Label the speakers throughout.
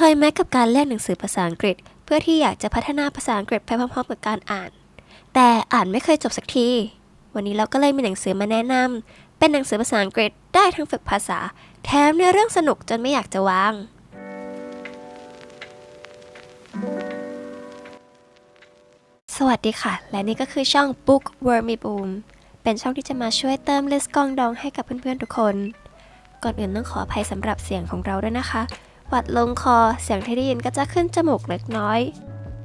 Speaker 1: เคยไหมกับการเล่นหนังสือภาษาอังกฤษ เพื่อที่อยากจะพัฒนาภาษาอังกฤษไปพร้อมๆกับการอ่าน แต่อ่านไม่เคยจบสักที วันนี้เราก็เลยมีหนังสือมาแนะนำเป็นหนังสือภาษาอังกฤษได้ทั้งฝึกภาษา แถมเนื้อเรื่องสนุกจนไม่อยากจะวาง สวัสดีค่ะ และนี่ก็คือช่อง Book Wormy Boom เป็นช่องที่จะมาช่วยเติมลิสต์กองดองให้กับเพื่อนๆทุกคน ก่อนอื่นต้องขออภัยสำหรับเสียงของเราด้วยนะคะ วัดลงคอ เสียงที่ได้ยินก็จะขึ้นจมูกเล็กน้อย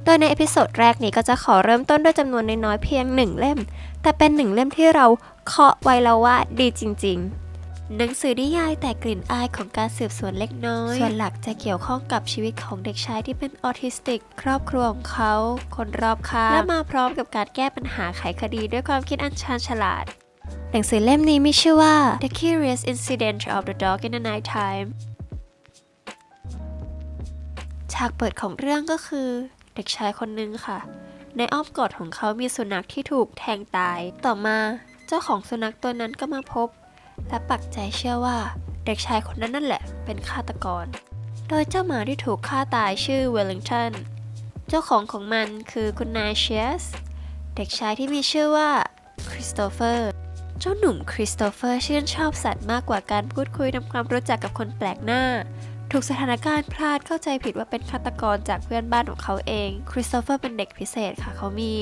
Speaker 1: โดยในเอพิโซดแรกนี้ก็จะขอเริ่มต้นด้วยจำนวนน้อยๆเพียงหนึ่งเล่ม แต่เป็นหนึ่งเล่มที่เราเคาะไว้แล้วว่าดีจริง ๆหนังสือนิยายแต่กลิ่นอายของการสืบสวนเล็กน้อย ส่วนหลักจะเกี่ยวข้องกับชีวิตของเด็กชายที่เป็นออทิสติก ครอบครัวของเขา คนรอบข้างและมาพร้อมกับการแก้ปัญหาไขคดีด้วยความคิดอันชาญฉลาด หนังสือเล่มนี้มีชื่อว่า The Curious Incident of the Dog in the Night Time ฉากเปิดของเรื่องก็คือ เด็กชายคนหนึ่งค่ะ ในอ้อมกอดของเขามีสุนัขที่ถูกแทงตาย ต่อมาเจ้าของสุนัขตัวนั้นก็มาพบ และปักใจเชื่อว่า เด็กชายคนนั้นนั่นแหละ เป็นฆาตกร โดยเจ้าหมาที่ถูกฆ่าตายชื่อเวลลิงตันเจ้าของของมันคือคุณนายเชียสเด็กชายที่มีชื่อว่าคริสโตเฟอร์เจ้าหนุ่มคริสโตเฟอร์ชื่นชอบสัตว์มากกว่าการพูดคุยทำความรู้จักกับคนแปลกหน้า ถูกสถานการณ์พลาดเข้าใจผิดว่าเป็นฆาตกรจากเพื่อนบ้านของเขาเอง คริสโตเฟอร์เป็นเด็กพิเศษค่ะ เขามี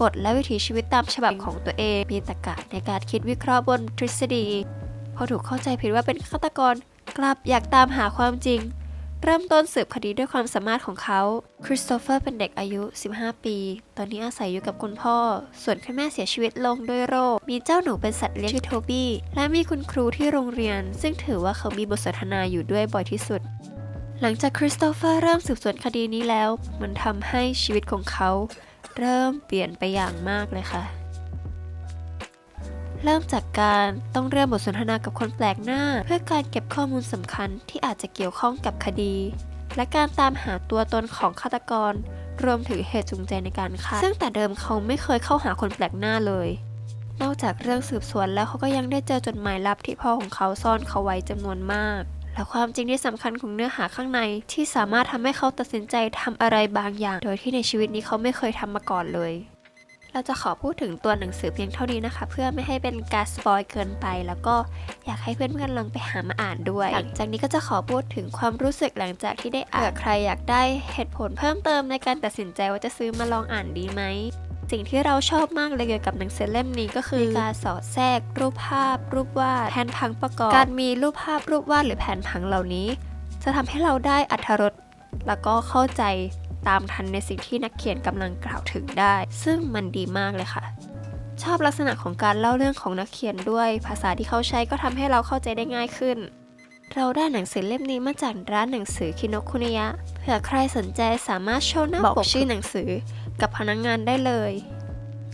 Speaker 1: กฎและวิถีชีวิตตามฉบับของตัวเอง มีตรรกะในการคิดวิเคราะห์บนทฤษฎี พอถูกเข้าใจผิดว่าเป็นฆาตกรกลับอยากตามหาความจริง เริ่มต้นสืบคดีด้วยความสามารถของเขา คริสโตเฟอร์เป็นเด็กอายุ 15 ปี ตอนนี้อาศัยอยู่กับคุณพ่อ ส่วนคุณแม่เสียชีวิตลงด้วยโรค มีเจ้าหนูเป็นสัตว์เลี้ยงชื่อโทบี้ และมีคุณครูที่โรงเรียน ซึ่งถือว่าเขามีบทสนทนาอยู่ด้วยบ่อยที่สุด หลังจากคริสโตเฟอร์เริ่มสืบสวนคดีนี้แล้ว มันทำให้ชีวิตของเขา เริ่มเปลี่ยนไปอย่างมากเลยค่ะ เริ่มจากการต้องเริ่มบทสนทนากับคนแปลกหน้า เพื่อการเก็บข้อมูลสำคัญที่อาจจะเกี่ยวข้องกับคดี และการตามหาตัวตนของฆาตกร รวมถึงเหตุจูงใจในการฆ่าซึ่งแต่เดิมเขาไม่เคยเข้าหาคนแปลกหน้าเลย นอกจากเรื่องสืบสวนแล้วเขาก็ยังได้เจอจดหมายลับที่พ่อของเขาซ่อนเขาไว้จำนวนมากและความจริงที่สำคัญของเนื้อหาข้างในที่สามารถทำให้เขาตัดสินใจทำอะไรบางอย่าง โดยที่ในชีวิตนี้เขาไม่เคยทำมาก่อนเลย เราจะขอพูดถึงตัวหนังสือเพียงเท่านี้นะคะ เพื่อไม่ให้เป็นการสปอยเกินไป แล้วก็อยากให้เพื่อนๆลองไปหามาอ่านด้วย หลังจากนี้ก็จะขอพูดถึงความรู้สึกหลังจากที่ได้อ่านเผื่อใครอยากได้เหตุผลเพิ่มเติมในการตัดสินใจว่าจะซื้อมาลองอ่านดีไหมสิ่งที่เราชอบมากเลยเกี่ยวกับหนังสือเล่มนี้ก็คือการสอดแทรก รูปภาพ รูปวาดแผนผังประกอบ การมีรูปภาพรูปวาดหรือแผนผังเหล่านี้ จะทำให้เราได้อัธรสแล้วก็เข้าใจ ตามทันในสิ่งที่นักเขียนกำลังกล่าวถึงได้ ซึ่งมันดีมากเลยค่ะ ชอบลักษณะของการเล่าเรื่องของนักเขียนด้วย ภาษาที่เขาใช้ก็ทำให้เราเข้าใจได้ง่ายขึ้น เราได้หนังสือเล่มนี้มาจากร้านหนังสือคิโนคุนิยะ เผื่อใครสนใจสามารถโชว์หน้าปกชื่อหนังสือกับพนักงงานได้เลย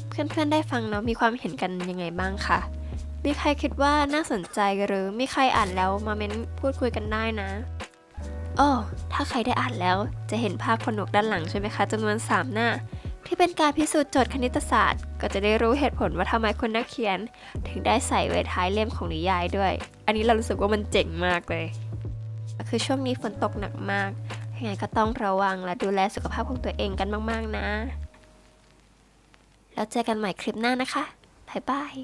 Speaker 1: เพื่อนๆได้ฟังแล้วมีความเห็นกันยังไงบ้างคะมีใครคิดว่าน่าสนใจหรือมีใครอ่านแล้วมาเม้นพูดคุยกันได้นะ โอ้ถ้าใครได้อ่านแล้วจะเห็นภาพผนวกด้านหลังใช่ไหมคะจำนวน 3 หน้า ที่เป็นการพิสูจน์โจทย์คณิตศาสตร์ ก็จะได้รู้เหตุผลว่าทำไมคนนักเขียน ถึงได้ใส่ไว้ท้ายเล่มของนิยายด้วย อันนี้เรารู้สึกว่ามันเจ๋งมากเลย คือช่วงนี้ฝนตกหนักมากยังไงก็ต้องระวังและดูแลสุขภาพของตัวเองกันมาก ๆ นะ แล้วเจอกันใหม่คลิปหน้านะคะบ๊ายบาย